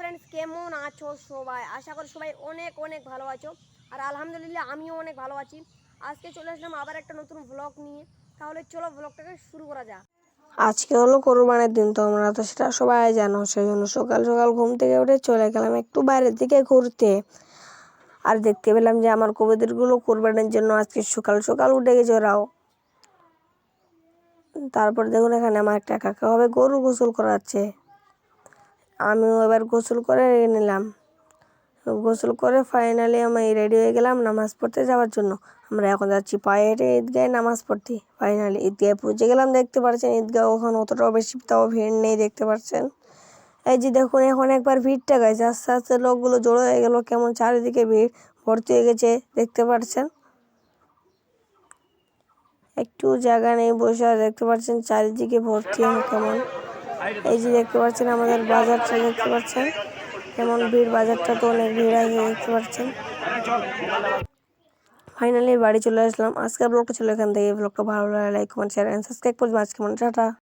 Friends কেমন আছো সবাই? আশা করি সবাই অনেক অনেক ভালো আছো। আর আলহামদুলিল্লাহ আমিও অনেক ভালো আছি। আজকে চলে আসলাম আবার একটা নতুন ব্লগ নিয়ে। তাহলে চলো ব্লগটাকে শুরু করা যাক। আজকে হলো কোরবানের দিন, তো আমরা তো সেটা সবাই জানো সেই জন্য সকাল সকাল ঘুম থেকে উঠে চলে গেলাম একটু বাইরের দিকে ঘুরতে। আর দেখতে পেলাম যে আমার কবিদেরগুলো কোরবানির জন্য আজকে সকাল সকাল উঠে গেছে ওরাও। তারপর দেখুন এখানে আমার একটা কাকা হবে, গরু গোসল করাচ্ছে। আমিও এবার গোসল করে নিলাম। গোসল করে ফাইনালি আমি রেডি হয়ে গেলাম নামাজ পড়তে যাওয়ার জন্য। আমরা এখন যাচ্ছি পায়ে হেঁটে ঈদগাহে নামাজ পড়তে। ফাইনালি ঈদগাহে পৌঁছে গেলাম, দেখতে পাচ্ছেন ঈদগাহ ওখানে অতটাও বেশি তাও ভিড় নেই, দেখতে পাচ্ছেন এই যে দেখুন, এখন একবার ভিড়টা গেছে আস্তে আস্তে লোকগুলো জড়ো হয়ে গেল, কেমন চারিদিকে ভিড়, ভর্তি হয়ে গেছে, দেখতে পাচ্ছেন একটু জায়গা নেই বসে দেখতে পাচ্ছেন চারিদিকে ভর্তি, কেমন? এই যে দেখতে পাচ্ছেন, আমাদের বাজারটা দেখতে পাচ্ছেন। কেমন ভিড়, বাজারটা তো অনেক ভিড় আছে দেখতে পাচ্ছেন। ফাইনালি বাড়ি চলে আসলাম। আজকের ব্লগটা ছিল এখান থেকে। ব্লগটা ভালো লাগে like comment share and subscribe করবেন। আজকে মনে টাটা।